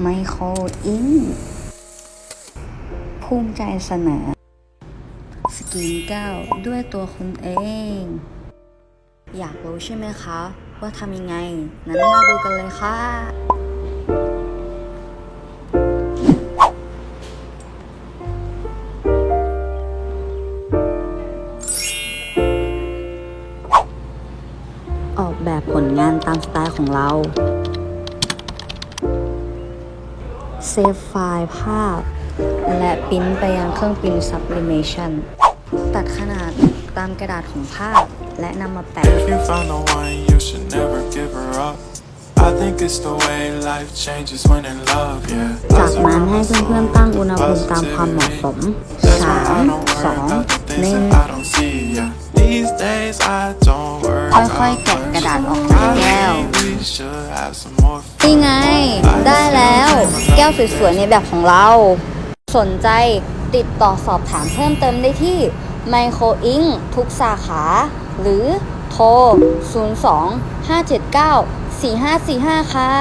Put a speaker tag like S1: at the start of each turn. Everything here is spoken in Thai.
S1: ไมโครอิงภูมิใจเสนอ สกินแก้วด้วยตัวคุณเอง อยากรู้ใช่ไหมคะ ว่าทำยังไง นั้นมาดูกันเลยค่ะ ออกแบบผลงานตามสไตล์ของเรา เซฟไฟล์ภาพ และปริ้นไปยังเครื่องปริ้น sublimation ตัดขนาดตามกระดาษของภาพ และนำมาแปะ
S2: If you found the one, you should never give her up. I think it's the way life changes when in love, yeah.
S1: จากนั้นให้เพื่อนๆตั้งอุณหภูมิตามความเหมาะสม
S2: That's why I
S1: 3
S2: don't worry
S1: 2
S2: about the things
S1: 1
S2: that I don't see, yeah. These days I don't worry
S1: ค่อย
S2: about
S1: ๆแกะ
S2: much.
S1: กระดาษออกจากแก้ว
S2: I think we should have some more fun.
S1: นี่ไง ได้แล้วแก้ว สวยๆ ในแบบของเรา สนใจติดต่อสอบถามเพิ่มเติมได้ที่ไมโครอิงทุกสาขา หรือโทร 02 579 4545 ค่ะ